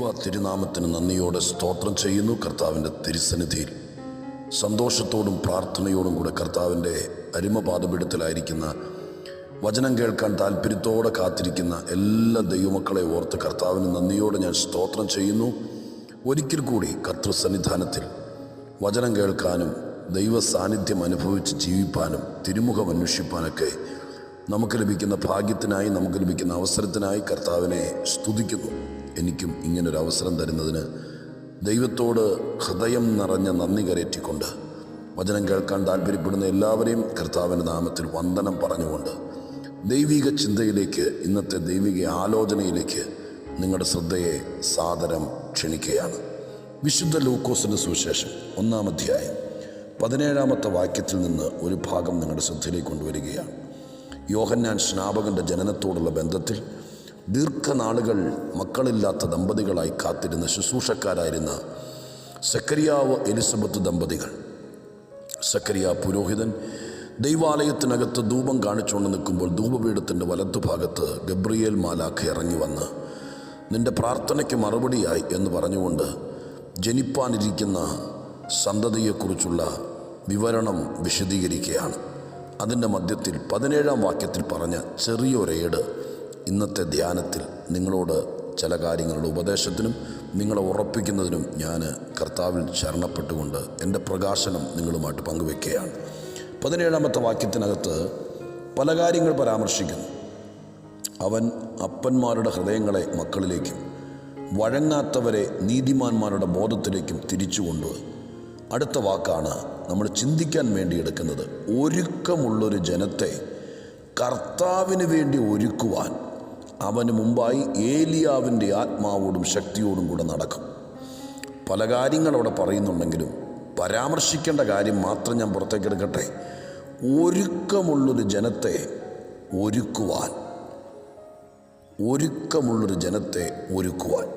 ദൈവ തിരുനാമത്തിന് നന്ദിയോടെ സ്തോത്രം ചെയ്യുന്നു കർത്താവിന്റെ തിരുസന്നിധിയിൽ. സന്തോഷത്തോടും പ്രാർത്ഥനയോടും കൂടെ കർത്താവിന്റെ അരിമപാദപീഠത്തിലായിരിക്കുന്ന വചനം കേൾക്കാൻ താല്പര്യത്തോടെ കാത്തിരിക്കുന്ന എല്ലാ ദൈവമക്കളെ ഓർത്ത് കർത്താവിന് നന്ദിയോടെ ഞാൻ സ്തോത്രം ചെയ്യുന്നു. ഒരിക്കൽ കൂടി കർത്തൃസന്നിധാനത്തിൽ വചനം കേൾക്കാനും ദൈവ സാന്നിധ്യം അനുഭവിച്ച് ജീവിപ്പാനും തിരുമുഖം അന്വേഷിപ്പാനൊക്കെ നമുക്ക് ലഭിക്കുന്ന ഭാഗ്യത്തിനായി നമുക്ക് ലഭിക്കുന്ന അവസരത്തിനായി കർത്താവിനെ സ്തുതിക്കുന്നു. എനിക്കും ഇങ്ങനൊരു അവസരം തരുന്നതിന് ദൈവത്തോട് ഹൃദയം നിറഞ്ഞ നന്ദി കരയറ്റിക്കൊണ്ട് വചനം കേൾക്കാൻ താല്പര്യപ്പെടുന്ന എല്ലാവരെയും കർത്താവിന്റെ നാമത്തിൽ വന്ദനം പറഞ്ഞുകൊണ്ട് ദൈവിക ചിന്തയിലേക്ക് ഇന്നത്തെ ദൈവിക ആലോചനയിലേക്ക് നിങ്ങളുടെ ശ്രദ്ധയെ സാദരം ക്ഷണിക്കുകയാണ്. വിശുദ്ധ ലൂക്കോസിന്റെ സുവിശേഷം ഒന്നാം അധ്യായം പതിനേഴാമത്തെ വാക്യത്തിൽ നിന്ന് ഒരു ഭാഗം നിങ്ങളുടെ ശ്രദ്ധയിലേക്ക് കൊണ്ടുവരികയാണ്. യോഹന്നാൻ സ്നാപകന്റെ ജനനത്തോടുള്ള ബന്ധത്തിൽ ദീർഘനാളുകൾ മക്കളില്ലാത്ത ദമ്പതികളായി കാത്തിരുന്ന ശുശ്രൂഷക്കാരായിരുന്ന സക്കരിയാവ് എലിസബത്ത് ദമ്പതികൾ. സക്കരിയ പുരോഹിതൻ ദൈവാലയത്തിനകത്ത് ധൂപം കാണിച്ചുകൊണ്ട് നിൽക്കുമ്പോൾ ധൂപപീഠത്തിന്റെ വലത്തുഭാഗത്ത് ഗബ്രിയേൽ മാലാഖ ഇറങ്ങി വന്ന് നിന്റെ പ്രാർത്ഥനയ്ക്ക് മറുപടിയായി എന്ന് പറഞ്ഞുകൊണ്ട് ജനിപ്പാനിരിക്കുന്ന സന്തതിയെക്കുറിച്ചുള്ള വിവരണം വിശദീകരിക്കുകയാണ്. അതിന്റെ മധ്യത്തിൽ പതിനേഴാം വാക്യത്തിൽ പറഞ്ഞ ചെറിയൊരേട് ഇന്നത്തെ ധ്യാനത്തിൽ നിങ്ങളോട് ചില കാര്യങ്ങളുടെ ഉപദേശത്തിനും നിങ്ങളെ ഉറപ്പിക്കുന്നതിനും ഞാൻ കർത്താവിൽ ശരണപ്പെട്ടുകൊണ്ട് എന്റെ പ്രകാശനം നിങ്ങളുമായിട്ട് പങ്കുവെക്കുകയാണ്. പതിനേഴാമത്തെ വാക്യത്തിനകത്ത് പല കാര്യങ്ങൾ പരാമർശിക്കുന്നു. അവൻ അപ്പന്മാരുടെ ഹൃദയങ്ങളെ മക്കളിലേക്കും വഴങ്ങാത്തവരെ നീതിമാന്മാരുടെ ബോധത്തിലേക്കും തിരിച്ചു കൊണ്ടുപോയി അടുത്ത വാക്കാണ് നമ്മൾ ചിന്തിക്കാൻ വേണ്ടി എടുക്കുന്നത്. ഒരുക്കമുള്ളൊരു ജനത്തെ കർത്താവിന് വേണ്ടി ഒരുക്കുവാൻ അവന് മുമ്പായി ഏലിയാവിന്റെ ആത്മാവോടും ശക്തിയോടും കൂടെ നടക്കും. പല കാര്യങ്ങൾ അവിടെ പറയുന്നുണ്ടെങ്കിലും പരാമർശിക്കേണ്ട കാര്യം മാത്രം ഞാൻ പുറത്തേക്ക് എടുക്കട്ടെ? ഒരുക്കമുള്ളൊരു ജനത്തെ ഒരുക്കുവാൻ. ഒരുക്കമുള്ളൊരു ജനത്തെ ഒരുക്കുവാൻ.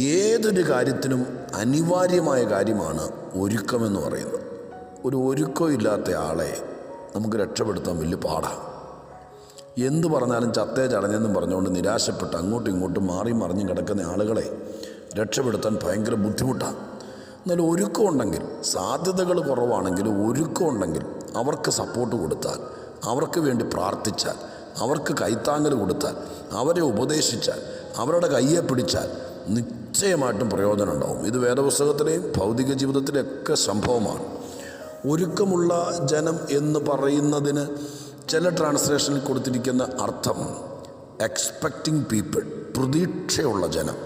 ഏതൊരു കാര്യത്തിനും അനിവാര്യമായ കാര്യമാണ് ഒരുക്കമെന്ന് പറയുന്നത്. ഒരു ഒരുക്കമില്ലാത്ത ആളെ നമുക്ക് രക്ഷപ്പെടുത്താൻ വലിയ പാടാണ്. എന്ത് പറഞ്ഞാലും ചത്തേ ചടഞ്ഞെന്നും പറഞ്ഞുകൊണ്ട് നിരാശപ്പെട്ട് അങ്ങോട്ടും ഇങ്ങോട്ടും മാറി മറിഞ്ഞും കിടക്കുന്ന ആളുകളെ രക്ഷപ്പെടുത്താൻ ഭയങ്കര ബുദ്ധിമുട്ടാണ്. എന്നാൽ ഒരുക്കമുണ്ടെങ്കിൽ സാധ്യതകൾ കുറവാണെങ്കിൽ ഒരുക്കമുണ്ടെങ്കിൽ അവർക്ക് സപ്പോർട്ട് കൊടുത്താൽ അവർക്ക് വേണ്ടി പ്രാർത്ഥിച്ചാൽ അവർക്ക് കൈത്താങ്ങൽ കൊടുത്താൽ അവരെ ഉപദേശിച്ചാൽ അവരുടെ കയ്യെ പിടിച്ചാൽ നിശ്ചയമായിട്ടും പ്രയോജനം ഉണ്ടാവും. ഇത് വേദപുസ്തകത്തിലെയും ഭൗതിക ജീവിതത്തിലെയൊക്കെ സംഭവമാണ്. ഒരുക്കമുള്ള ജനം എന്ന് പറയുന്നതിന് ചില ട്രാൻസ്ലേഷനിൽ കൊടുത്തിരിക്കുന്ന അർത്ഥം എക്സ്പെക്റ്റിംഗ് പീപ്പിൾ പ്രതീക്ഷയുള്ള ജനം.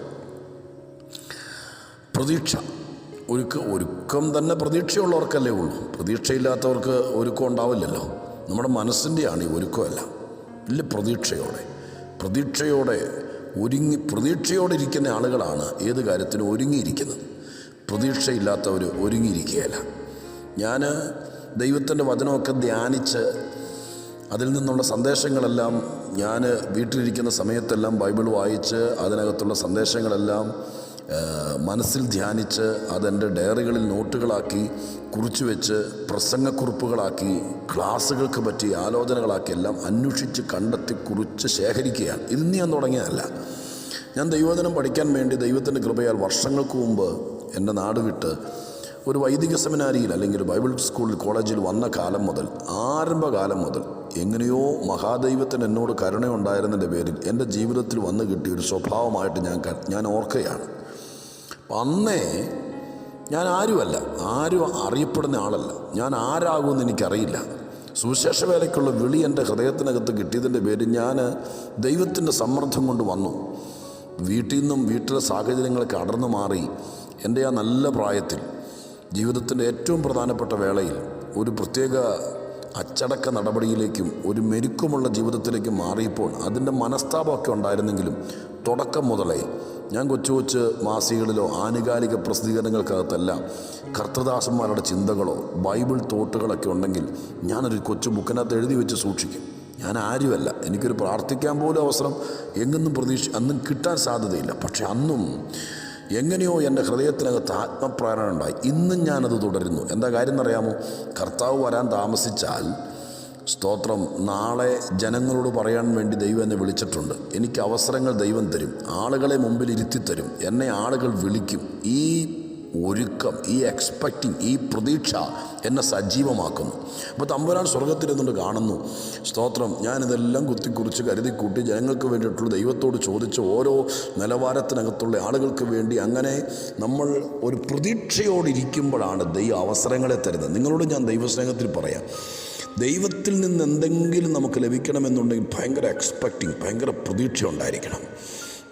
പ്രതീക്ഷ. ഒരുക്ക ഒരുക്കം തന്നെ പ്രതീക്ഷയുള്ളവർക്കല്ലേ ഉള്ളൂ. പ്രതീക്ഷയില്ലാത്തവർക്ക് ഒരുക്കം ഉണ്ടാവില്ലല്ലോ. നമ്മുടെ മനസ്സിന്റെയാണ് ഈ ഒരുക്കമല്ല. വലിയ പ്രതീക്ഷയോടെ. പ്രതീക്ഷയോടെ ഒരുങ്ങി പ്രതീക്ഷയോടെ ഇരിക്കുന്ന ആളുകളാണ് ഏത് കാര്യത്തിനും ഒരുങ്ങിയിരിക്കുന്നത്. പ്രതീക്ഷയില്ലാത്തവർ ഒരുങ്ങിയിരിക്കുകയല്ല. ഞാൻ ദൈവത്തിന്റെ വചനമൊക്കെ ധ്യാനിച്ച് അതിൽ നിന്നുള്ള സന്ദേശങ്ങളെല്ലാം ഞാൻ വീട്ടിലിരിക്കുന്ന സമയത്തെല്ലാം ബൈബിൾ വായിച്ച് അതിനകത്തുള്ള സന്ദേശങ്ങളെല്ലാം മനസ്സിൽ ധ്യാനിച്ച് അതെന്റെ ഡയറികളിൽ നോട്ടുകളാക്കി കുറിച്ചു വെച്ച് പ്രസംഗക്കുറിപ്പുകളാക്കി ക്ലാസ്സുകൾക്ക് പറ്റി ആലോചനകളാക്കി എല്ലാം അന്വേഷിച്ച് കണ്ടെത്തി കുറിച്ച് ശേഖരിക്കുകയാണ്. ഇന്ന് ഞാൻ തുടങ്ങിയതല്ല. ഞാൻ ദൈവദിനം പഠിക്കാൻ വേണ്ടി ദൈവത്തിന്റെ കൃപയാൽ വർഷങ്ങൾക്ക് മുമ്പ് എന്റെ നാട് വിട്ട് ഒരു വൈദിക സെമിനാരിയിൽ അല്ലെങ്കിൽ ബൈബിൾ സ്കൂളിൽ കോളേജിൽ വന്ന കാലം മുതൽ ആരംഭകാലം മുതൽ എങ്ങനെയോ മഹാദൈവത്തിന് എന്നോട് കരുണയുണ്ടായിരുന്നതിന്റെ പേരിൽ എന്റെ ജീവിതത്തിൽ വന്നു കിട്ടിയ ഒരു സ്വഭാവമായിട്ട് ഞാൻ ഞാൻ ഓർക്കുകയാണ്. അന്നേ ഞാൻ ആരുമല്ല ആരും അറിയപ്പെടുന്ന ആളല്ല. ഞാൻ ആരാകുമെന്ന് എനിക്കറിയില്ല. സുവിശേഷ വേലയ്ക്കുള്ള വിളി എന്റെ ഹൃദയത്തിനകത്ത് കിട്ടിയതിന്റെ പേരിൽ ഞാൻ ദൈവത്തിന്റെ സമ്മർദ്ദം കൊണ്ട് വന്നു. വീട്ടിൽ നിന്നും വീട്ടിലെ സാഹചര്യങ്ങളൊക്കെ അടർന്നു മാറി എന്റെ ആ നല്ല പ്രായത്തിൽ ജീവിതത്തിന്റെ ഏറ്റവും പ്രധാനപ്പെട്ട വേളയിൽ ഒരു പ്രത്യേക അച്ചടക്ക നടപടിയിലേക്കും ഒരു മെരുക്കമുള്ള ജീവിതത്തിലേക്കും മാറിയപ്പോൾ അതിന്റെ മനസ്താപമൊക്കെ ഉണ്ടായിരുന്നെങ്കിലും തുടക്കം മുതലേ ഞാൻ കൊച്ചു കൊച്ചു മാസികകളിലോ ആനുകാലിക പ്രസിദ്ധീകരണങ്ങൾക്കകത്തെല്ലാം കർത്തദാസന്മാരുടെ ചിന്തകളോ ബൈബിൾ തോട്ടുകളൊക്കെ ഉണ്ടെങ്കിൽ ഞാനൊരു കൊച്ചു ബുക്കിനകത്ത് എഴുതി വെച്ച് സൂക്ഷിക്കും. ഞാൻ ആരുമല്ല. എനിക്കൊരു പ്രാർത്ഥിക്കാൻ പോലും അവസരം എങ്ങൊന്നും പ്രതീക്ഷ അന്നും കിട്ടാൻ സാധ്യതയില്ല. പക്ഷെ അന്നും എങ്ങനെയോ എന്റെ ഹൃദയത്തിനകത്ത് ആത്മപ്രേരണ ഉണ്ടായി. ഇന്നും ഞാനത് തുടരുന്നു. എന്താ കാര്യം എന്നറിയാമോ? കർത്താവ് വരാൻ താമസിച്ചാൽ സ്തോത്രം നാളെ ജനങ്ങളോട് പറയാൻ വേണ്ടി ദൈവം എന്നെ വിളിച്ചിട്ടുണ്ട്. എനിക്ക് അവസരങ്ങൾ ദൈവം തരും. ആളുകളെ മുമ്പിൽ ഇരുത്തി തരും എന്നെ ആളുകൾ വിളിക്കും. ഈ ഒരുക്കം ഈ എക്സ്പെക്റ്റിംഗ് ഈ പ്രതീക്ഷ എന്നെ സജീവമാക്കുന്നു. അപ്പോൾ തമ്പുരാൻ സ്വർഗത്തിരുന്നുകൊണ്ട് കാണുന്നു സ്തോത്രം ഞാനിതെല്ലാം കുത്തിക്കുറിച്ച് കരുതിക്കൂട്ടി ജനങ്ങൾക്ക് വേണ്ടിയിട്ടുള്ള ദൈവത്തോട് ചോദിച്ച് ഓരോ നിലവാരത്തിനകത്തുള്ള ആളുകൾക്ക് വേണ്ടി അങ്ങനെ നമ്മൾ ഒരു പ്രതീക്ഷയോടിരിക്കുമ്പോഴാണ് ദൈവം അവസരങ്ങളെ തരുന്നത്. നിങ്ങളോട് ഞാൻ ദൈവസ്നേഹത്തിൽ പറയാം. ദൈവത്തിൽ നിന്ന് എന്തെങ്കിലും നമുക്ക് ലഭിക്കണമെന്നുണ്ടെങ്കിൽ ഭയങ്കര എക്സ്പെക്റ്റിംഗ് ഭയങ്കര പ്രതീക്ഷ ഉണ്ടായിരിക്കണം.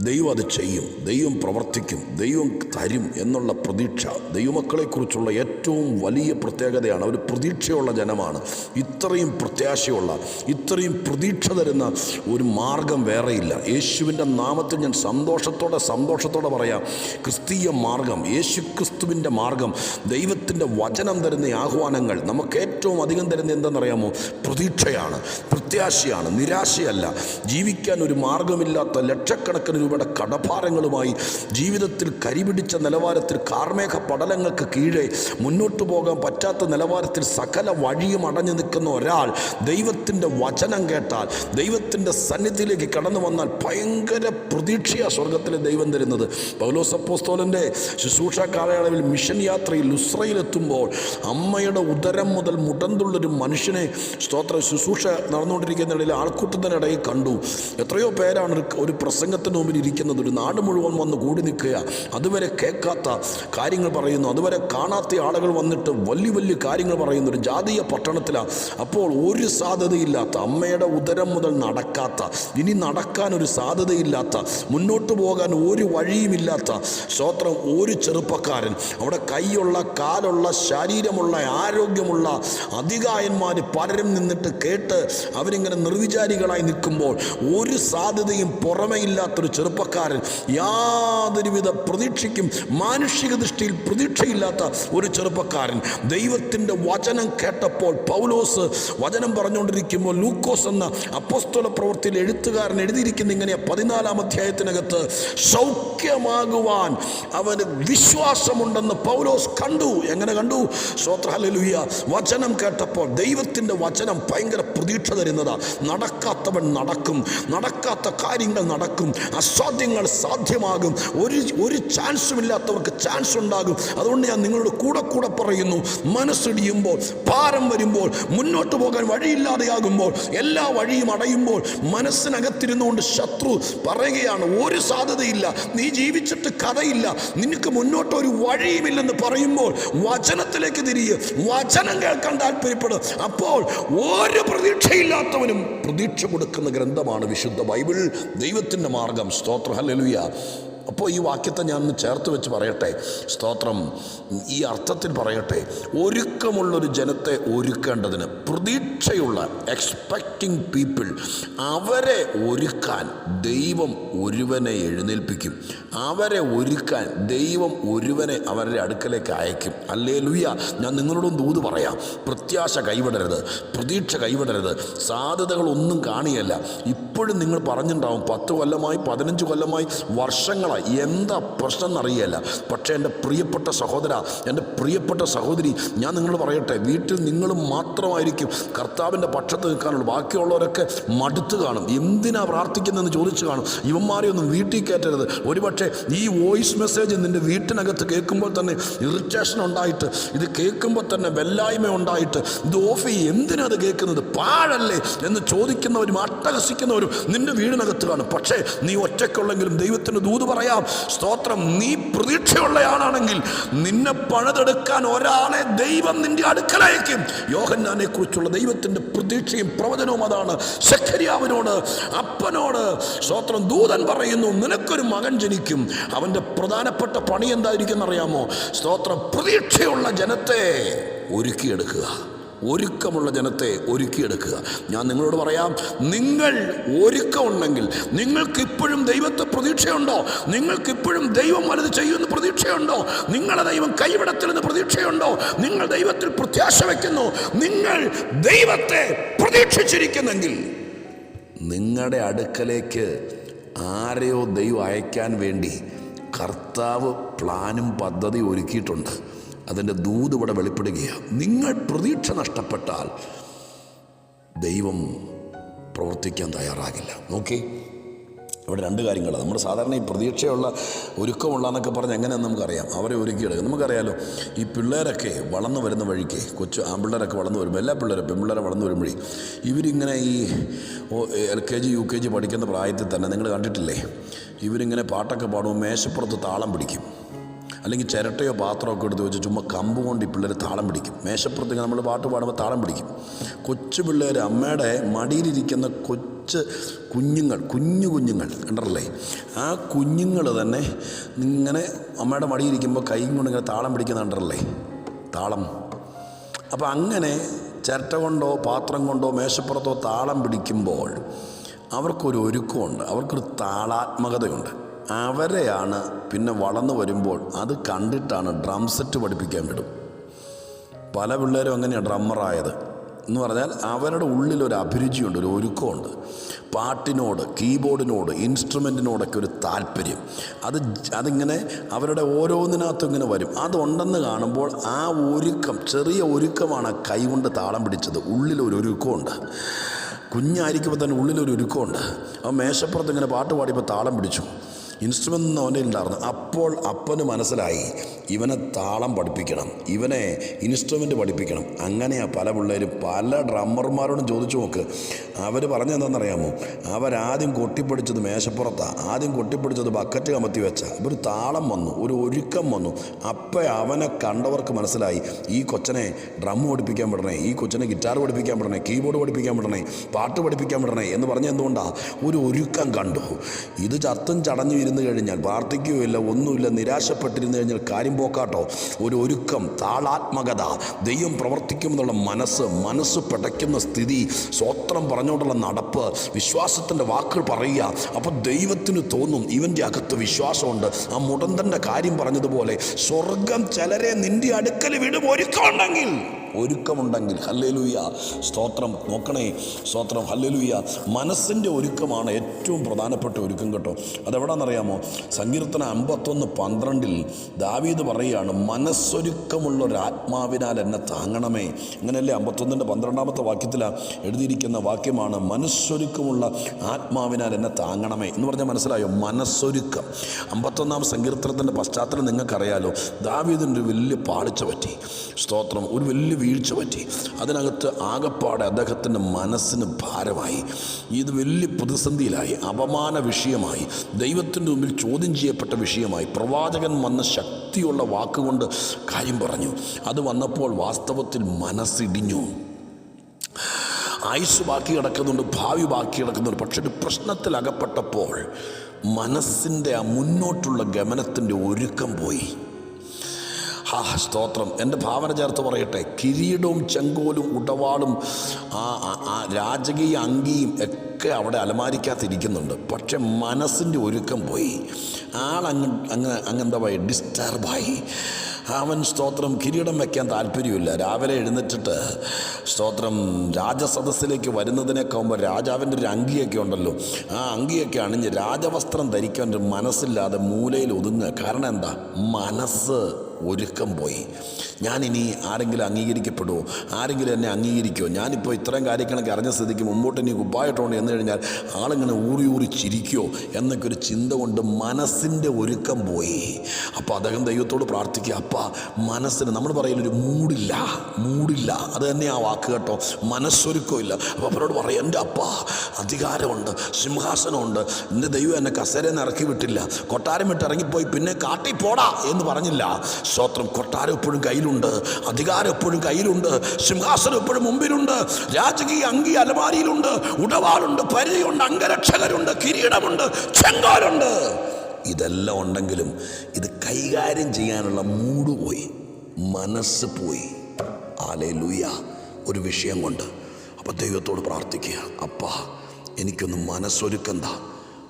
ദൈവം അത് ചെയ്യും ദൈവം പ്രവർത്തിക്കും ദൈവം തരും എന്നുള്ള പ്രതീക്ഷ ദൈവമക്കളെക്കുറിച്ചുള്ള ഏറ്റവും വലിയ പ്രത്യേകതയാണ് അവർ പ്രതീക്ഷയുള്ള ജനമാണ്. ഇത്രയും പ്രത്യാശയുള്ള ഇത്രയും പ്രതീക്ഷ തരുന്ന ഒരു മാർഗം വേറെയില്ല. യേശുവിന്റെ നാമത്തിൽ ഞാൻ സന്തോഷത്തോടെ സന്തോഷത്തോടെ പറയാം ക്രിസ്തീയ മാർഗം യേശു ക്രിസ്തുവിന്റെ മാർഗം ദൈവത്തിന്റെ വചനം തരുന്ന ആഹ്വാനങ്ങൾ നമുക്ക് ഏറ്റവും അധികം തരുന്ന എന്തെന്നറിയാമോ? പ്രതീക്ഷയാണ് പ്രത്യാശയാണ് നിരാശയല്ല. ജീവിക്കാൻ ഒരു മാർഗമില്ലാത്ത ലക്ഷക്കണക്കിന് രൂപയുടെ കടഭാരങ്ങളുമായി ജീവിതത്തിൽ കരിപിടിച്ച നിലവാരത്തിൽ കാർമേഘ പടലങ്ങൾക്ക് കീഴെ മുന്നോട്ടു പോകാൻ പറ്റാത്ത നിലവാരത്തിൽ സകല വഴിയും അടഞ്ഞു നിൽക്കുന്ന ഒരാൾ ദൈവത്തിന്റെ വചനം കേട്ടാൽ ദൈവത്തിന്റെ സന്നിധിയിലേക്ക് കടന്നു വന്നാൽ ഭയങ്കര പ്രതീക്ഷയാണ് സ്വർഗത്തിലെ ദൈവം തരുന്നത്. പൗലോസ് അപ്പോസ്തോലന്റെ ശുശ്രൂഷ കാലയളവിൽ മിഷൻ യാത്രയിൽ ലുസ്രയിലെത്തുമ്പോൾ അമ്മയുടെ ഉദരം മുതൽ മുടന്തുള്ളൊരു മനുഷ്യനെ സ്തോത്ര ശുശ്രൂഷ നടന്നുകൊണ്ടിരിക്കുന്ന ആൾക്കൂട്ടത്തിനിടയിൽ കണ്ടു. എത്രയോ പേരാണ് ഒരു പ്രസംഗത്തിന് മുമ്പിൽ ഇരിക്കുന്നത് ഒരു നാട് മുഴുവൻ വന്ന് കൂടി നിൽക്കുക അതുവരെ കേൾക്കാത്ത കാര്യങ്ങൾ പറയുന്നു. അതുവരെ കാണാത്ത ആളുകൾ വന്നിട്ട് വലിയ വലിയ കാര്യങ്ങൾ പറയുന്നു. ഒരു ജാതീയ പട്ടണത്തിലാണ് അപ്പോൾ ഒരു സാധ്യതയില്ലാത്ത അമ്മയുടെ ഉദരം മുതൽ നടക്കാത്ത ഇനി നടക്കാൻ ഒരു സാധ്യതയില്ലാത്ത മുന്നോട്ട് പോകാൻ ഒരു വഴിയുമില്ലാത്ത സ്തോത്രം ഒരു ചെറുപ്പക്കാരൻ. അവിടെ കൈയുള്ള കാലുള്ള ശരീരമുള്ള ആരോഗ്യമുള്ള അധികായന്മാർ പലരും നിന്നിട്ട് കേട്ട് അവരിങ്ങനെ നിർവിചാരികളായി നിൽക്കുമ്പോൾ ഒരു സാധ്യതയും പുറമേ ഇല്ലാത്തൊരു ചെറുപ്പക്കാരൻ യാതൊരുവിധ പ്രതീക്ഷയ്ക്കും മാനുഷിക ദൃഷ്ടിയിൽ പ്രതീക്ഷയില്ലാത്ത ഒരു ചെറുപ്പക്കാരൻ. ദൈവത്തിന്റെ വചനം കേട്ടപ്പോൾ പൗലോസ് വചനം പറഞ്ഞുകൊണ്ടിരിക്കുമ്പോൾ ലൂക്കോസ് എന്ന അപ്പോസ്തല പ്രവൃത്തിയിൽ എഴുത്തുകാരൻ എഴുതിയിരിക്കുന്ന ഇങ്ങനെ പതിനാലാം അധ്യായത്തിനകത്ത് സൗഖ്യമാകുവാൻ അവന് വിശ്വാസമുണ്ടെന്ന് പൗലോസ് കണ്ടു. എങ്ങനെ കണ്ടു? ശ്രോത്രഹലുയ വചനം കേട്ടപ്പോൾ ദൈവത്തിന്റെ വചനം ഭയങ്കര പ്രതീക്ഷ തരുന്നതാണ് നടക്കാത്തവൻ നടക്കും നടക്കാത്ത കാര്യങ്ങൾ നടക്കും അസാധ്യങ്ങൾ സാധ്യമാകും. ഒരു ഒരു ചാൻസും ഇല്ലാത്തവർക്ക് ചാൻസ് ഉണ്ടാകും. അതുകൊണ്ട് ഞാൻ നിങ്ങളോട് കൂടെ കൂടെ പറയുന്നു. മനസ്സിടിയുമ്പോൾ ഭാരം വരുമ്പോൾ മുന്നോട്ട് പോകാൻ വഴിയില്ലാതെയാകുമ്പോൾ എല്ലാ വഴിയും അടയുമ്പോൾ മനസ്സിനകത്തിരുന്നുകൊണ്ട് ശത്രു പറയുകയാണ്. ഒരു സാധ്യതയില്ല. നീ ജീവിച്ചിട്ട് കഥയില്ല. നിനക്ക് മുന്നോട്ട് ഒരു വഴിയുമില്ലെന്ന് പറയുമ്പോൾ വചനത്തിലേക്ക് തിരികെ വചനം കേൾക്കാൻ താല്പര്യപ്പെടും. അപ്പോൾ ഒരു പ്രതീക്ഷയില്ലാത്തവനും പ്രതീക്ഷ കൊടുക്കുന്ന ഗ്രന്ഥമാണ് വിശുദ്ധ ബൈബിൾ. ദൈവത്തിന്റെ മാർഗം സ്തോത്ര ഹല്ലേലൂയ അപ്പോൾ ഈ വാക്യത്തെ ഞാൻ ചേർത്ത് വെച്ച് പറയട്ടെ. സ്തോത്രം. ഈ അർത്ഥത്തിൽ പറയട്ടെ. ഒരുക്കമുള്ളൊരു ജനത്തെ ഒരുക്കേണ്ടതിന് പ്രതീക്ഷയുള്ള എക്സ്പെക്റ്റിംഗ് പീപ്പിൾ അവരെ ഒരുക്കാൻ ദൈവം ഒരുവനെ എഴുന്നേൽപ്പിക്കും. അവരെ ഒരുക്കാൻ ദൈവം ഒരുവനെ അവരുടെ അടുക്കലേക്ക് അയക്കും. അല്ലേ ലുയ്യ ഞാൻ നിങ്ങളോടും ദൂത് പറയാം. പ്രത്യാശ കൈവിടരുത്. പ്രതീക്ഷ കൈവിടരുത്. സാധ്യതകളൊന്നും കാണിയല്ല. ഇപ്പോഴും നിങ്ങൾ പറഞ്ഞിട്ടുണ്ടാവും പത്ത് കൊല്ലമായി പതിനഞ്ച് കൊല്ലമായി വർഷങ്ങളായി എന്താ പ്രശ്നം എന്നറിയല്ല പക്ഷേ എന്റെ പ്രിയപ്പെട്ട സഹോദര എന്റെ പ്രിയപ്പെട്ട സഹോദരി ഞാൻ നിങ്ങൾ പറയട്ടെ വീട്ടിൽ നിങ്ങൾ മാത്രമായിരിക്കും കർത്താവിന്റെ പക്ഷത്ത് നിൽക്കാനുള്ളൂ. ബാക്കിയുള്ളവരൊക്കെ മടുത്തു കാണും. എന്തിനാ പ്രാർത്ഥിക്കുന്നതെന്ന് ചോദിച്ചു കാണും. ഇവന്മാരെ ഒന്നും വീട്ടിൽ കയറ്റരുത്. ഒരുപക്ഷെ ഈ വോയിസ് മെസ്സേജ് നിന്റെ വീട്ടിനകത്ത് കേൾക്കുമ്പോൾ തന്നെ ഇറിറ്റേഷൻ ഉണ്ടായിട്ട് ഇത് കേൾക്കുമ്പോൾ തന്നെ വെല്ലായ്മ ഉണ്ടായിട്ട് ഇത് ഓഫ് ചെയ്യും എന്തിനാ അത് കേൾക്കുന്നത്? പാഴല്ലേ എന്ന് ചോദിക്കുന്നവരും അട്ടഹസിക്കുന്നവരും നിന്റെ വീടിനകത്ത് കാണും. പക്ഷേ നീ ഒറ്റയ്ക്കുള്ളെങ്കിലും ദൈവത്തിന്റെ ദൂത് പറയാം. സ്തോത്രം നീ പ്രതീക്ഷയുള്ളയാളാണെങ്കിൽ നിന്നെ പണിതെടുക്കാൻ ഒരാളെ ദൈവം നിന്റെ അടുക്കലയക്കും യോഹന്നാനെ കുറിച്ചുള്ള ദൈവത്തിന്റെ പ്രതീക്ഷയും പ്രവചനവും അതാണ്. സഖരിയാവിനോട് അപ്പനോട് സ്തോത്രം ദൂതൻ പറയുന്നു നിനക്കൊരു മകൻ ജനിക്കും. അവന്റെ പ്രധാനപ്പെട്ട പണി എന്തായിരിക്കും അറിയാമോ സ്തോത്രം പ്രതീക്ഷയുള്ള ജനത്തെ ഒരുക്കിയെടുക്കുക. ഒരുക്കമുള്ള ജനത്തെ ഒരുക്കിയെടുക്കുക. ഞാൻ നിങ്ങളോട് പറയാം നിങ്ങൾ ഒരുക്കമുണ്ടെങ്കിൽ നിങ്ങൾക്കിപ്പോഴും ദൈവത്തെ പ്രതീക്ഷയുണ്ടോ? നിങ്ങൾക്കിപ്പോഴും ദൈവം വലുത് ചെയ്യുമെന്ന് പ്രതീക്ഷയുണ്ടോ? നിങ്ങളെ ദൈവം കൈവിടത്തിലെന്ന് പ്രതീക്ഷയുണ്ടോ? നിങ്ങൾ ദൈവത്തിൽ പ്രത്യാശ വയ്ക്കുന്നു. നിങ്ങൾ ദൈവത്തെ പ്രതീക്ഷിച്ചിരിക്കുന്നെങ്കിൽ നിങ്ങളുടെ അടുക്കലേക്ക് ആരെയോ ദൈവം അയക്കാൻ വേണ്ടി കർത്താവ് പ്ലാനും പദ്ധതി ഒരുക്കിയിട്ടുണ്ട്. അതിന്റെ ദൂത് ഇവിടെ വെളിപ്പെടുകയാണ്. നിങ്ങൾ പ്രതീക്ഷ നഷ്ടപ്പെട്ടാൽ ദൈവം പ്രവർത്തിക്കാൻ തയ്യാറാകില്ല. നോക്കി. ഇവിടെ രണ്ട് കാര്യങ്ങളാണ് നമ്മൾ സാധാരണ ഈ പ്രതീക്ഷയുള്ള ഒരുക്കമുള്ള എന്നൊക്കെ പറഞ്ഞ് എങ്ങനെയെന്ന് നമുക്കറിയാം. അവരെ ഒരുക്കിയെടുക്കും. നമുക്കറിയാലോ ഈ പിള്ളേരൊക്കെ വളർന്നു വരുന്ന വഴിക്ക് കൊച്ചു ആൺപിള്ളേരൊക്കെ വളർന്നു വരുമ്പോൾ എല്ലാ പിള്ളേരും പെൺപിള്ളേരെ വളർന്നു വരുമ്പോഴേ ഇവരിങ്ങനെ ഈ L K G U K G പഠിക്കുന്ന പ്രായത്തിൽ തന്നെ നിങ്ങൾ കണ്ടിട്ടില്ലേ? ഇവരിങ്ങനെ പാട്ടൊക്കെ പാടുമ്പോൾ മേശപ്പുറത്ത് താളം പിടിക്കും. അല്ലെങ്കിൽ ചിരട്ടയോ പാത്രമോ ഒക്കെ എടുത്ത് വെച്ച് ചുമ്മാ കമ്പ് കൊണ്ട് ഈ പിള്ളേർ താളം പിടിക്കും. മേശപ്പുറത്തേക്ക് നമ്മൾ പാട്ട് പാടുമ്പോൾ താളം പിടിക്കും. കൊച്ചു പിള്ളേർ അമ്മയുടെ മടിയിലിരിക്കുന്ന കൊച്ച് കുഞ്ഞുങ്ങൾ കുഞ്ഞു കുഞ്ഞുങ്ങൾ കണ്ടല്ലേ ആ കുഞ്ഞുങ്ങൾ തന്നെ ഇങ്ങനെ അമ്മയുടെ മടിയിരിക്കുമ്പോൾ കൈ കൊണ്ട് ഇങ്ങനെ താളം പിടിക്കുന്ന കണ്ടല്ലേ താളം. അപ്പോൾ അങ്ങനെ ചിരട്ട കൊണ്ടോ പാത്രം കൊണ്ടോ മേശപ്പുറത്തോ താളം പിടിക്കുമ്പോൾ അവർക്കൊരു ഒരുക്കമുണ്ട്. അവർക്കൊരു താളാത്മകതയുണ്ട്. അവരെയാണ് പിന്നെ വളർന്നു വരുമ്പോൾ അത് കണ്ടിട്ടാണ് ഡ്രം സെറ്റ് പഠിപ്പിക്കാൻ വിടും. പല പിള്ളേരും അങ്ങനെയാണ് ഡ്രമ്മറായത് എന്ന് പറഞ്ഞാൽ അവരുടെ ഉള്ളിലൊരു അഭിരുചിയുണ്ട് ഒരു ഒരുക്കമുണ്ട്. പാട്ടിനോട് കീബോർഡിനോട് ഇൻസ്ട്രുമെന്റിനോടൊക്കെ ഒരു താല്പര്യം. അത് അതിങ്ങനെ അവരുടെ ഓരോന്നിനകത്തും ഇങ്ങനെ വരും. അതുണ്ടെന്ന് കാണുമ്പോൾ ആ ഒരുക്കം ചെറിയ ഒരുക്കമാണ് കൈ കൊണ്ട് താളം പിടിച്ചത്. ഉള്ളിലൊരു ഒരുക്കമുണ്ട്. കുഞ്ഞായിരിക്കുമ്പോൾ തന്നെ ഉള്ളിലൊരു ഒരുക്കമുണ്ട്. ആ മേശപ്പുറത്ത് ഇങ്ങനെ പാട്ട് പാടിയപ്പോൾ താളം പിടിച്ചു. ഇൻസ്ട്രുമെന്റ് അവന്റെ ഉണ്ടായിരുന്നു. അപ്പോൾ അപ്പന് മനസ്സിലായി ഇവനെ താളം പഠിപ്പിക്കണം ഇവനെ ഇൻസ്ട്രുമെന്റ് പഠിപ്പിക്കണം. അങ്ങനെയാ പല പിള്ളേരും പല ഡ്രമ്മർമാരോടും ചോദിച്ചു നോക്ക്. അവർ പറഞ്ഞെന്താണെന്നറിയാമോ അവരാദ്യം കൊട്ടിപ്പിടിച്ചത് മേശപ്പുറത്താണ് ആദ്യം കൊട്ടിപ്പിടിച്ചത് ബക്കറ്റ് കമത്തി വെച്ച. ഒരു താളം വന്നു ഒരു ഒരുക്കം വന്നു. അപ്പോൾ അവനെ കണ്ടവർക്ക് മനസ്സിലായി ഈ കൊച്ചനെ ഡ്രം പഠിപ്പിക്കാൻ വിടണേ ഈ കൊച്ചനെ ഗിറ്റാർ പഠിപ്പിക്കാൻ വിടണേ കീബോർഡ് പഠിപ്പിക്കാൻ വിടണേ പാട്ട് പഠിപ്പിക്കാൻ വിടണേ എന്ന് പറഞ്ഞ എന്തുകൊണ്ടാണ് ഒരു ഒരുക്കം കണ്ടു. ഇത് ചത്തും ചടഞ്ഞു ഇരുന്ന് കഴിഞ്ഞാൽ പ്രാർത്ഥിക്കുകയില്ല ഒന്നുമില്ല നിരാശപ്പെട്ടിരുന്നു കഴിഞ്ഞാൽ കാര്യം പോക്കാട്ടോ. ഒരു ഒരുക്കം താളാത്മകത ദൈവം പ്രവർത്തിക്കുമെന്നുള്ള മനസ്സ് മനസ്സ് പിടയ്ക്കുന്ന സ്ഥിതി സ്വോത്രം പറഞ്ഞുകൊണ്ടുള്ള നടപ്പ് വിശ്വാസത്തിന്റെ വാക്കുകൾ പറയുക. അപ്പോൾ ദൈവത്തിന് തോന്നും ഇവന്റെ അകത്ത് വിശ്വാസമുണ്ട്. ആ മുടന്തന്റെ കാര്യം പറഞ്ഞതുപോലെ സ്വർഗം ചിലരെ നിന്റെ അടുക്കൽ വിടും ഒരുക്കമുണ്ടെങ്കിൽ ഒരുക്കമുണ്ടെങ്കിൽ ഹല്ലേലൂയ സ്തോത്രം. നോക്കണേ സ്തോത്രം ഹല്ലേലൂയ. മനസ്സിന്റെ ഒരുക്കമാണ് ഏറ്റവും പ്രധാനപ്പെട്ട ഒരുക്കം കേട്ടോ. അതെവിടാണെന്നറിയാമോ? സങ്കീർത്തന അമ്പത്തൊന്ന് പന്ത്രണ്ടിൽ ദാവീദ് പറയുകയാണ് മനസ്സൊരുക്കമുള്ള ഒരു ആത്മാവിനാൽ എന്നെ താങ്ങണമേ. അങ്ങനെയല്ലേ അമ്പത്തൊന്നിന്റെ പന്ത്രണ്ടാമത്തെ വാക്യത്തിലാണ് എഴുതിയിരിക്കുന്ന വാക്യമാണ് മനസ്സൊരുക്കമുള്ള ആത്മാവിനാൽ എന്നെ താങ്ങണമേ. എന്ന് പറഞ്ഞാൽ മനസ്സിലായോ? മനസ്സൊരുക്കം. അമ്പത്തൊന്നാം സങ്കീർത്തനത്തിന്റെ പശ്ചാത്തലം നിങ്ങൾക്കറിയാലോ ദാവീദിന്റെ ഒരു വലിയ പാളിച്ച പറ്റി. സ്തോത്രം ഒരു വലിയ വീഴ്ച പറ്റി. അതിനകത്ത് ആകപ്പാടെ അദ്ദേഹത്തിന്റെ മനസ്സിന് ഭാരമായി. ഇത് വലിയ പ്രതിസന്ധിയിലായി അപമാന വിഷയമായി ദൈവത്തിന്റെ മുമ്പിൽ ചോദ്യം ചെയ്യപ്പെട്ട വിഷയമായി. പ്രവാചകൻ വന്ന ശക്തിയുള്ള വാക്കുകൊണ്ട് കാര്യം പറഞ്ഞു. അത് വന്നപ്പോൾ വാസ്തവത്തിൽ മനസ്സിടിഞ്ഞു. ആയുസ് ബാക്കി കിടക്കുന്നുണ്ട് ഭാവി ബാക്കി കിടക്കുന്നുണ്ട്. പക്ഷെ ഒരു പ്രശ്നത്തിൽ അകപ്പെട്ടപ്പോൾ മനസ്സിന്റെ ആ മുന്നോട്ടുള്ള ഗമനത്തിന്റെ ഒരുക്കം പോയി. ഹാ സ്തോത്രം. എന്റെ ഭാവന ചേർത്ത് പറയട്ടെ. കിരീടവും ചെങ്കോലും ഉടവാളും ആ ആ- രാജകീയ അങ്കിയും ഒക്കെ അവിടെ അലമാരിക്കകത്തിരിക്കുന്നുണ്ട്. പക്ഷെ മനസ്സിന്റെ ഒരുക്കം പോയി. ആളങ്ങ് അങ്ങ് അങ്ങെന്താ പോയി ഡിസ്റ്റർബായി അവൻ സ്തോത്രം കിരീടം വയ്ക്കാൻ താല്പര്യമില്ല. രാവിലെ എഴുന്നേറ്റിട്ട് സ്തോത്രം രാജസദസ്സിലേക്ക് വരുന്നതിനൊക്കെ ആകുമ്പോൾ രാജാവിന്റെ ഒരു അങ്കിയൊക്കെ ഉണ്ടല്ലോ. ആ അങ്കിയൊക്കെ അണിഞ്ഞ് രാജവസ്ത്രം ധരിക്കാൻ ഒരു മനസ്സില്ലാതെ മൂലയിൽ ഒതുങ്ങുക. കാരണം എന്താ? മനസ്സ്. ഒരുക്കം പോയി. ഞാനിനി ആരെങ്കിലും അംഗീകരിക്കപ്പെടുമോ ആരെങ്കിലും എന്നെ അംഗീകരിക്കുമോ ഞാനിപ്പോൾ ഇത്രയും കാര്യങ്ങളൊക്കെ അറിഞ്ഞ സ്ഥിതിക്ക് മുമ്പോട്ട് ഇനി കുപ്പായിട്ടോണ്ട് എന്ന് കഴിഞ്ഞാൽ ആളിങ്ങനെ ഊറി ഊറി ചിരിക്കുമോ എന്നൊക്കെ ഒരു ചിന്ത കൊണ്ട് മനസ്സിന്റെ ഒരുക്കം പോയി. അപ്പോൾ അദ്ദേഹം ദൈവത്തോട് പ്രാർത്ഥിക്കുക അപ്പ മനസ്സിന് നമ്മൾ പറയലൊരു മൂടില്ല മൂടില്ല. അത് തന്നെ ആ വാക്ക് കേട്ടോ. മനസ്സൊരുക്കമില്ല അപ്പോൾ അവരോട് പറയും എന്റെ അപ്പ അധികാരമുണ്ട് സിംഹാസനമുണ്ട്. എന്റെ ദൈവം എന്നെ കസേരയിൽ നിന്ന് ഇറക്കി വിട്ടില്ല. കൊട്ടാരം വിട്ട് ഇറങ്ങിപ്പോയി പിന്നെ കാട്ടി പോടാ എന്ന് പറഞ്ഞില്ല. സ്തോത്രം കൊട്ടാരം എപ്പോഴും കയ്യിലുണ്ട് അധികാരം എപ്പോഴും കയ്യിലുണ്ട് സിംഹാസനം എപ്പോഴും മുമ്പിലുണ്ട് രാജകീയ അങ്കി അലമാരിയിലുണ്ട് ഉടവാളുണ്ട് പരിധിയുണ്ട് അംഗരക്ഷകരുണ്ട് കിരീടമുണ്ട് ചെങ്കാലുണ്ട്. ഇതെല്ലാം ഉണ്ടെങ്കിലും ഇത് കൈകാര്യം ചെയ്യാനുള്ള മൂഡ് പോയി മനസ്സ് പോയി. ആലേ ലൂയ ഒരു വിഷയം കൊണ്ട്. അപ്പോൾ ദൈവത്തോട് പ്രാർത്ഥിക്കുക. അപ്പാ എനിക്കൊന്ന് മനസ്സൊരുക്കണ്ട.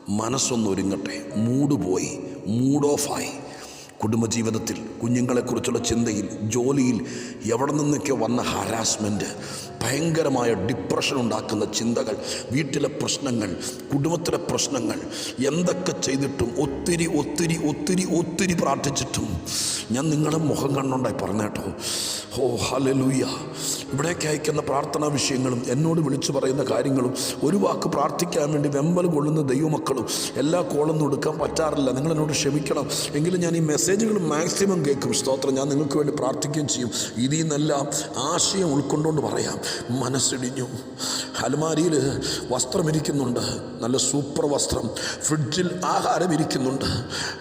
മനസ്സൊന്നൊരുങ്ങട്ടെ മൂഡ് പോയി. മൂഡ് ഓഫായി. കുടുംബജീവിതത്തിൽ കുഞ്ഞുങ്ങളെക്കുറിച്ചുള്ള ചിന്തയിൽ ജോലിയിൽ എവിടെ നിന്നൊക്കെ വന്ന ഹരാസ്മെന്റ് ഭയങ്കരമായ ഡിപ്രഷൻ ഉണ്ടാക്കുന്ന ചിന്തകൾ വീട്ടിലെ പ്രശ്നങ്ങൾ കുടുംബത്തിലെ പ്രശ്നങ്ങൾ എന്തൊക്കെ ചെയ്തിട്ടും ഒത്തിരി ഒത്തിരി ഒത്തിരി ഒത്തിരി പ്രാർത്ഥിച്ചിട്ടും ഞാൻ നിങ്ങളെ മുഖം കണ്ണുണ്ടായി പറഞ്ഞേട്ടോ ഓ ഹലലൂയ ഇവിടേക്ക് അയക്കുന്ന പ്രാർത്ഥനാ വിഷയങ്ങളും എന്നോട് വിളിച്ചു പറയുന്ന കാര്യങ്ങളും ഒരു വാക്ക് പ്രാർത്ഥിക്കാൻ വേണ്ടി വെമ്പൽ കൊള്ളുന്ന ദൈവമക്കളും എല്ലാ കോളൊന്നും എടുക്കാൻ പറ്റാറില്ല. നിങ്ങൾ എന്നോട് ക്ഷമിക്കണം. എങ്കിലും ഞാൻ ഈ മെസ്സേജുകൾ മാക്സിമം കേൾക്കും. സ്തോത്രം. ഞാൻ നിങ്ങൾക്ക് വേണ്ടി പ്രാർത്ഥിക്കുകയും ചെയ്യും. ഇതിൽ നിന്നെല്ലാം ആശയം ഉൾക്കൊണ്ടുകൊണ്ട് പറയാം. മനസ്സിടിഞ്ഞു. അലമാരിയിൽ വസ്ത്രം ഇരിക്കുന്നുണ്ട്. നല്ല സൂപ്പർ വസ്ത്രം. ഫ്രിഡ്ജിൽ ആഹാരം ഇരിക്കുന്നുണ്ട്.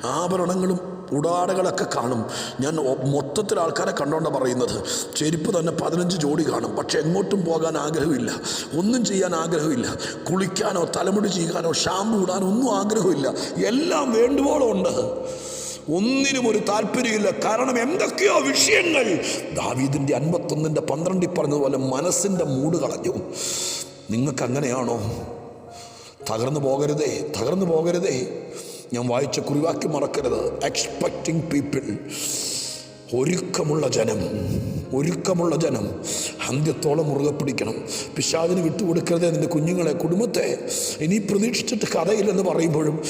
ആഭരണങ്ങളും ഉടാടകളൊക്കെ കാണും. ഞാൻ മൊത്തത്തിൽ ആൾക്കാരെ കണ്ടോണ്ട പറയുന്നത്. ചെരുപ്പ് തന്നെ പതിനഞ്ച് ജോഡി കാണും. പക്ഷെ എങ്ങോട്ടും പോകാൻ ആഗ്രഹമില്ല. ഒന്നും ചെയ്യാൻ ആഗ്രഹമില്ല. കുളിക്കാനോ തലമുടി ചെയ്യാനോ ഷാമ്പു ഇടാനോ ഒന്നും ആഗ്രഹമില്ല. എല്ലാം വേണ്ടുവോളം ഉണ്ട് ഒന്നിനും ഒരു താല്പര്യമില്ല. കാരണം എന്തൊക്കെയോ വിഷയങ്ങൾ. ദാവീദിന്റെ അൻപത്തൊന്നിന്റെ പന്ത്രണ്ടിൽ പറഞ്ഞതുപോലെ മനസ്സിന്റെ മൂട് കളഞ്ഞു. നിങ്ങൾക്ക് അങ്ങനെയാണോ തകർന്നു പോകരുതേ തകർന്നു പോകരുതേ. ഞാൻ വായിച്ച കുറിവാക്കി മറക്കരുത്. എക്സ്പെക്റ്റിംഗ് പീപ്പിൾ ഒരുക്കമുള്ള ജനം. ഒരുക്കമുള്ള ജനം. അന്ത്യത്തോളം മുറുകെ പിടിക്കണം. പിശാദിന് വിട്ടുകൊടുക്കരുത് നിന്റെ കുഞ്ഞുങ്ങളെ. കുടുംബത്തെ ഇനി പ്രതീക്ഷിച്ചിട്ട് കഥയില്ലെന്ന് പറയുമ്പോഴും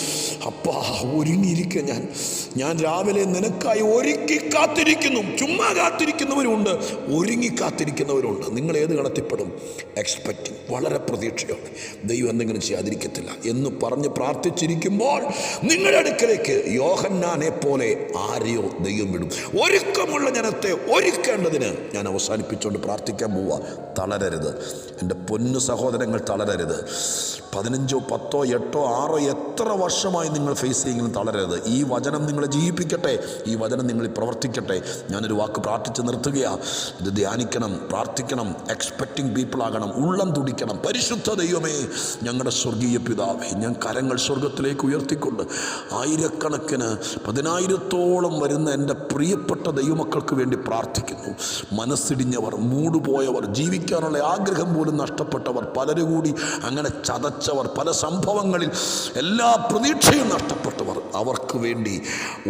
അപ്പാ ഒരുങ്ങിയിരിക്കുക ഞാൻ. ഞാൻ രാവിലെ നിനക്കായി ഒരുക്കി കാത്തിരിക്കുന്നു. ചുമ്മാ കാത്തിരിക്കുന്നവരുണ്ട്. ഒരുങ്ങി കാത്തിരിക്കുന്നവരുണ്ട്. നിങ്ങൾ ഏത് കണത്തിപ്പെടും എക്സ്പെക്റ്റിംഗ് വളരെ പ്രതീക്ഷയോടെ. ദൈവം എന്തെങ്കിലും ചെയ്യാതിരിക്കത്തില്ല. എന്ന് പറഞ്ഞ് പ്രാർത്ഥിച്ചിരിക്കുമ്പോൾ നിങ്ങളുടെ അടുക്കലേക്ക് യോഹന്നാനെ പോലെ ആരെയോ ദൈവം വിടും. ഒരുക്കമുള്ള ജനത്തെ ഒരുക്കേണ്ടതിന് ഞാൻ അവസാനിപ്പിച്ചുകൊണ്ട് പ്രാർത്ഥിക്കാൻ പോവുക തളരരുത്. എന്റെ പൊന്നു സഹോദരങ്ങൾ തളരരുത്. പതിനഞ്ചോ പത്തോ എട്ടോ ആറോ എത്ര വർഷമായി നിങ്ങൾ ഫേസ് ചെയ്യുമെങ്കിലും തളരരുത്. ഈ വചനം നിങ്ങളെ ജീവിപ്പിക്കട്ടെ. ഈ വചനം നിങ്ങളിൽ പ്രവർത്തിക്കട്ടെ. ഞാനൊരു വാക്ക് പ്രാർത്ഥിച്ച് നിർത്തുകയാണ് ഇത് ധ്യാനിക്കണം പ്രാർത്ഥിക്കണം എക്സ്പെക്റ്റിംഗ് പീപ്പിൾ ആകണം ഉള്ളം തുടിക്കണം. പരിശുദ്ധ ദൈവമേ ഞങ്ങളുടെ സ്വർഗീയ പിതാവേ ഞാൻ കരങ്ങൾ സ്വർഗത്തിലേക്ക് ഉയർത്തിക്കൊണ്ട് ആയിരക്കണക്കിന് പതിനായിരത്തോളം വരുന്ന എന്റെ പ്രിയപ്പെട്ട ദൈവമക്കൾക്ക് വേണ്ടി പ്രാർത്ഥിക്കുന്നു. മനസ്സിടിഞ്ഞവർ മൂടുപോയവർ ജീവിക്കാനുള്ള ആഗ്രഹം പോലും നഷ്ടപ്പെട്ടവർ പലരും കൂടി അങ്ങനെ ചതച്ചവർ പല സംഭവങ്ങളിൽ എല്ലാ പ്രതീക്ഷയും നഷ്ടപ്പെട്ടവർ അവർക്ക് വേണ്ടി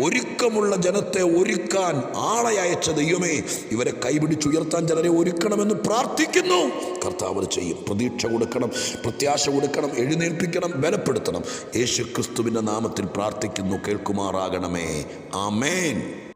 ഒരുക്കമുള്ള ജനത്തെ ഒരുക്കാൻ ആളെ അയച്ച ദൈവമേ ഇവരെ കൈപിടിച്ചുയർത്താൻ ചിലരെ ഒരുക്കണമെന്ന് പ്രാർത്ഥിക്കുന്നു. കർത്താവ് ചെയ്യും. പ്രതീക്ഷ കൊടുക്കണം പ്രത്യാശ കൊടുക്കണം എഴുന്നേൽപ്പിക്കണം ബലപ്പെടുത്തണം. യേശു ക്രിസ്തുവിന്റെ നാമത്തിൽ പ്രാർത്ഥിക്കുന്നു. കേൾക്കുമാറാകണമേ. ആമേൻ.